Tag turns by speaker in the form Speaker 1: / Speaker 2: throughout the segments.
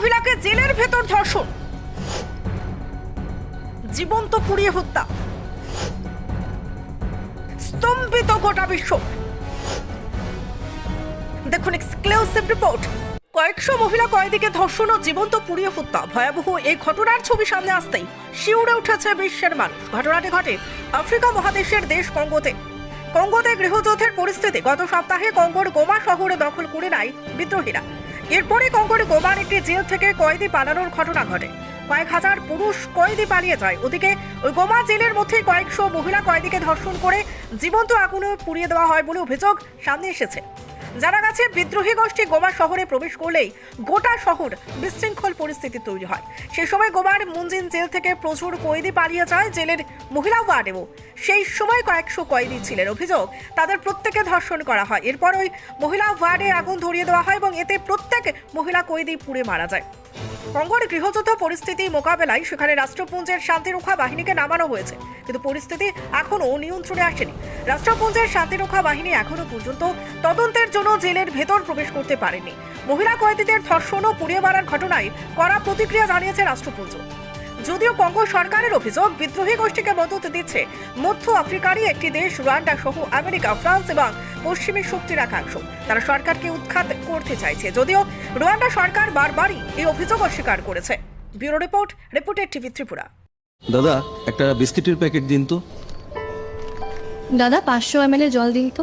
Speaker 1: মহিলাকে জেলের ভেতর ধর্ষণ। জীবন্ত পুড়িয়ে হত্যা। স্তম্ভিত গোটা বিশ্ব। দেখুন এক্সক্লুসিভ রিপোর্ট কয়েকশো মহিলা কয়েদিকে ধর্ষণ ও জীবন্ত পুড়িয়ে হত্যা। ভয়াবহ এই ঘটনার ছবি সামনে আসতেই শিউরে উঠেছে বিশ্বের মানুষ। ঘটনাটি ঘটে আফ্রিকা মহাদেশের দেশ কঙ্গোতে। কঙ্গোতে গৃহযুদ্ধের পরিস্থিতি। গত সপ্তাহে কঙ্গোর গোমা শহরে দখল করে নেয় বিদ্রোহীরা। এরপরে কঙ্গোর গোবার একটি জেল থেকে কয়েদি পালানোর ঘটনা ঘটে। কয়েক হাজার পুরুষ কয়েদি পালিয়ে যায়। ওদিকে ওই গোমা জেলের মধ্যে কয়েকশো মহিলা কয়েদিকে ধর্ষণ করে জীবন্ত আগুনে পুড়িয়ে দেওয়া হয় বলে অভিযোগ সামনে এসেছে। জানা গেছে, বিদ্রোহী গোষ্ঠী গোমা শহরে প্রবেশ করলেই গোটা শহর বিশৃঙ্খল পরিস্থিতি তৈরি হয়। সে সময় গোমার মুঞ্জিন জেল থেকে প্রচুর কয়েদি পালিয়ে যায় জেলের মহিলা ওয়ার্ডেও। সেই সময় কয়েকশো কয়েদি ছিলেন। অভিযোগ, তাদের প্রত্যেকে ধর্ষণ করা হয়। এরপর ওই মহিলা ওয়ার্ডে আগুন ধরিয়ে দেওয়া হয় এবং এতে প্রত্যেক মহিলা কয়েদি পুড়ে মারা যায়। কঙ্গোর গৃহযুদ্ধ পরিস্থিতি মোকাবেলায় সেখানে রাষ্ট্রপুঞ্জের শান্তিরক্ষা বাহিনীকে নামানো হয়েছে। কিন্তু পরিস্থিতি এখনও নিয়ন্ত্রণে আসেনি। রাষ্ট্রপুঞ্জের শান্তিরক্ষা বাহিনী এখনও পর্যন্ত তদন্তের জন্য জেলের ভেতর প্রবেশ করতে পারেনি। মহিলা কয়েদিদের ধর্ষণ ও পুড়িয়ে মারার ঘটনায় কড়া প্রতিক্রিয়া জানিয়েছে রাষ্ট্রপুঞ্জ। যদিও কঙ্গো সরকারের অভিযোগ বিদ্রোহী গোষ্ঠীকে মদত দিচ্ছে মধ্য আফ্রিকারই একটি দেশ রুয়ান্ডা সহ আমেরিকা ফ্রান্স এবং পশ্চিমী শক্তির একাংশ। তারা সরকারকে উৎখাত করতে চাইছে। যদিও রুয়ান্ডা সরকার বারবারই এই অভিযোগ অস্বীকার করেছে। Bureau report reported TV Tripura.
Speaker 2: দাদা একটা বিস্কিটের প্যাকেট দিন তো।
Speaker 3: দাদা পাঁচশো এম জল দিন তো।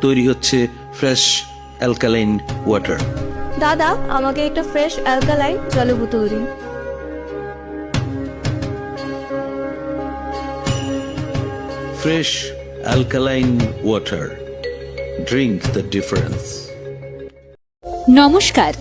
Speaker 2: তৈরি হচ্ছে ফ্রেশ অ্যালকালাইন ওয়াটার
Speaker 3: দাদা আমাকে একটা ফ্রেশ অ্যালকালাইন জলের বোতল দিন।
Speaker 2: Fresh alkaline water drink the difference
Speaker 4: নমস্কার।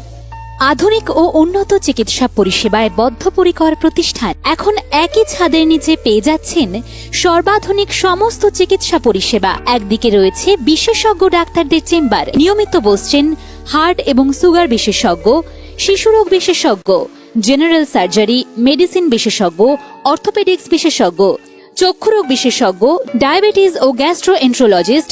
Speaker 4: আধুনিক ও উন্নত চিকিৎসা পরিষেবায় বদ্ধপরিকর প্রতিষ্ঠান এখন একই ছাদের নিচে পেয়ে যাচ্ছেন সর্বাধুনিক সমস্ত চিকিৎসা পরিষেবা। একদিকে রয়েছে বিশেষজ্ঞ ডাক্তারদের চেম্বার, নিয়মিত বসছেন হার্ট এবং সুগার বিশেষজ্ঞ শিশুরোগ বিশেষজ্ঞ, জেনারেল সার্জারি, মেডিসিন বিশেষজ্ঞ, অর্থোপেডিক্স বিশেষজ্ঞ চক্ষুরোগ বিশেষজ্ঞ, ডায়াবেটিস ও গ্যাস্ট্রোএন্ট্রোলজিস্ট